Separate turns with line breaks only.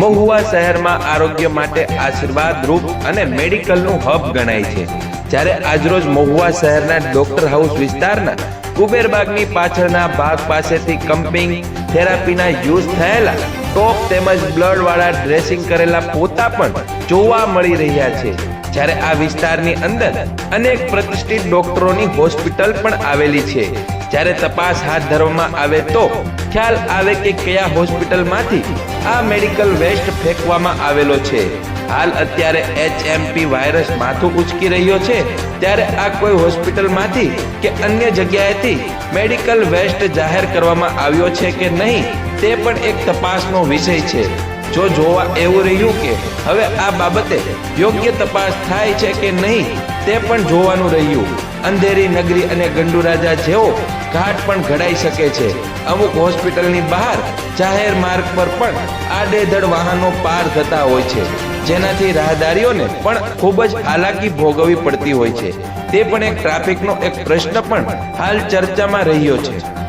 મહુવા શહેરમાં આરોગ્ય માટે આશીર્વાદ રૂપ અને મેડિકલનું હબ ગણાય છે. જ્યારે આજરોજ મહુવા શહેરના ડોક્ટર હાઉસ વિસ્તારના કુબેરબાગની પાછળના ભાગ પાસેથી કમ્પિંગ થેરાપીના યુઝ થયેલા ટોપ તેમજ બ્લડ વાળા ડ્રેસિંગ કરેલા પોતા પણ જોવા મળી રહ્યા છે. જ્યારે આ વિસ્તારની અંદર અનેક પ્રતિષ્ઠિત ડોક્ટરોની હોસ્પિટલ પણ આવેલી છે. જ્યારે તપાસ હાથ ધરવામાં આવે તો ખ્યાલ આવે કે કયા હોસ્પિટલમાંથી આ મેડિકલ વેસ્ટ ફેંકવામાં આવેલો છે. હાલ અત્યારે એચએમપી વાયરસ માથું ઉચકી રહ્યો છે. ત્યારે આ કોઈ હોસ્પિટલમાંથી કે અન્ય જગ્યાએથી મેડિકલ વેસ્ટ જાહેર કરવામાં આવ્યો છે કે નહીં, તે પણ એક તપાસનો વિષય છે. જો જોવા એવું રહ્યું કે હવે આ બાબતે યોગ્ય તપાસ થાય છે કે નહીં, તે પણ જોવાનું રહ્યું. અંધેરી નગરી અને ગંડુરાજા જેવો ઘાટ પણ ઘડાઈ શકે છે. અમુક હોસ્પિટલની બહાર જાહેર માર્ગ પર પણ આડેધડ વાહનો પાર થતા હોય છે. જેનાથી રાહદારીઓને પણ ખૂબ જ હાલાકી ભોગવવી પડતી હોય છે. તે પણ એક ટ્રાફિકનો એક પ્રશ્ન પણ હાલ ચર્ચામાં રહ્યો છે.